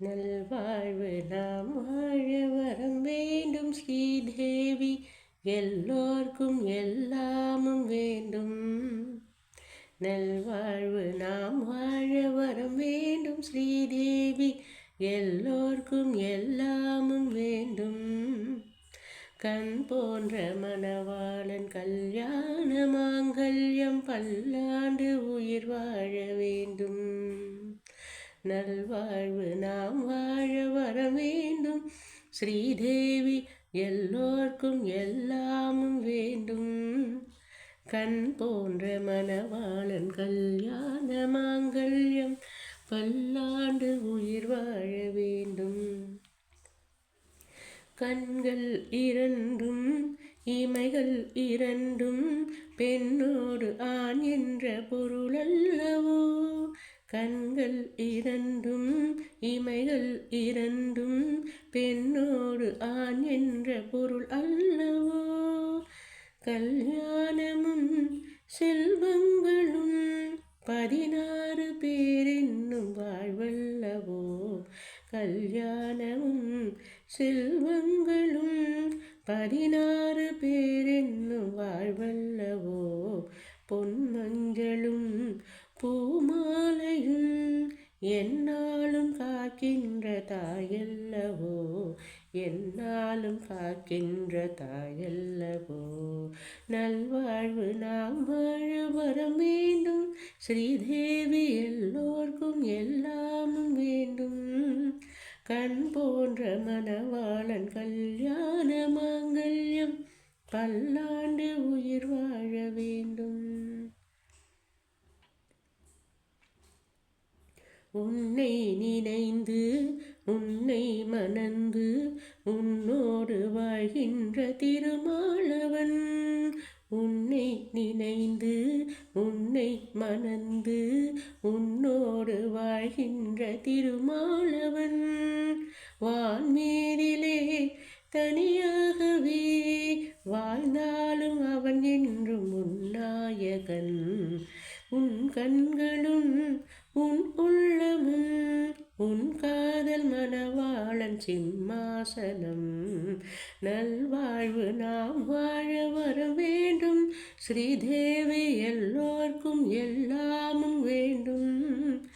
நல்வாழ்வு நாம் வாழ வரம் வேண்டும் ஸ்ரீதேவி. எல்லோர்க்கும் எல்லாமும் வேண்டும். நல்வாழ்வு நாம் வாழ வரம் வேண்டும் ஸ்ரீதேவி. எல்லோர்க்கும் எல்லாமும் வேண்டும். கண் போன்ற மணவாளன் கல்யாண மாங்கல்யம் பல்லாண்டு உயிர் வாழ வேண்டும். நல்வாழ்வு நாம் வாழ வர வேண்டும். ஸ்ரீதேவி எல்லோர்க்கும் எல்லாமும் வேண்டும். கண் போன்ற மணவாளன் கல்யாண மாங்கல்யம் பல்லாண்டு உயிர் வாழ வேண்டும். கண்கள் இரண்டும் இமைகள் இரண்டும் பெண்ணோடு ஆண் என்ற பொருளல்ல. கண்கள் இரண்டும் இமைகள் இரண்டும் பெண்ணோடு ஆண் என்ற பொருள் அல்லவோ? கல்யாணமும் செல்வங்களும் பதினாறு பேர் என்னும் வாழ்வல்லவோ? கல்யாணமும் செல்வங்களும் பதினாறு பேர் என்னும் வாழ்வல்லவோ? பொன்மஞ்சளும் பூமா என்னாலும் காக்கின்ற தாயல்லவோ என்னாலும் காக்கின்ற தாயல்லவோ. நல்வாழ்வு நாம் வாழ வேண்டும் ஸ்ரீதேவி எல்லோர்க்கும் எல்லாமும் வேண்டும். கண் போன்ற மணவாளன் கல்யாண மாங்கல்யம் பல்லாண்டு உயிர் வாழ வேண்டும். உன்னை நினைந்து உன்னை மணந்து உன்னோடு வாழ்கின்ற திருமாளவன் உன்னை நினைந்து உன்னை மணந்து உன்னோடு வாழ்கின்ற திருமாளவன் வான்மீதிலே தனியாகவே வாழ்ந்தாலும் அவன் என்றும் உன்னாயகன் உன் கண்களும் உன் உள்ளமும் உன் காதல் மனவாளன் சிம்மாசனம். நல்வாழ்வு நாம் வாழ வர வேண்டும். ஸ்ரீதேவி எல்லோர்க்கும் எல்லாமும் வேண்டும்.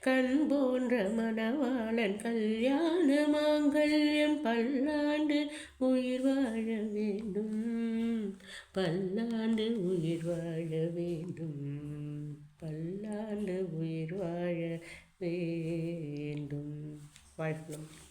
கண் போன்ற மணவாளன் கல்யாண மாங்கல்யம் பல்லாண்டு உயிர் வாழ வேண்டும். பல்லாண்டு உயிர் வாழ வேண்டும். பல்லாண்டு உயிர் வாழ வேண்டும் வாழ்க்கணும்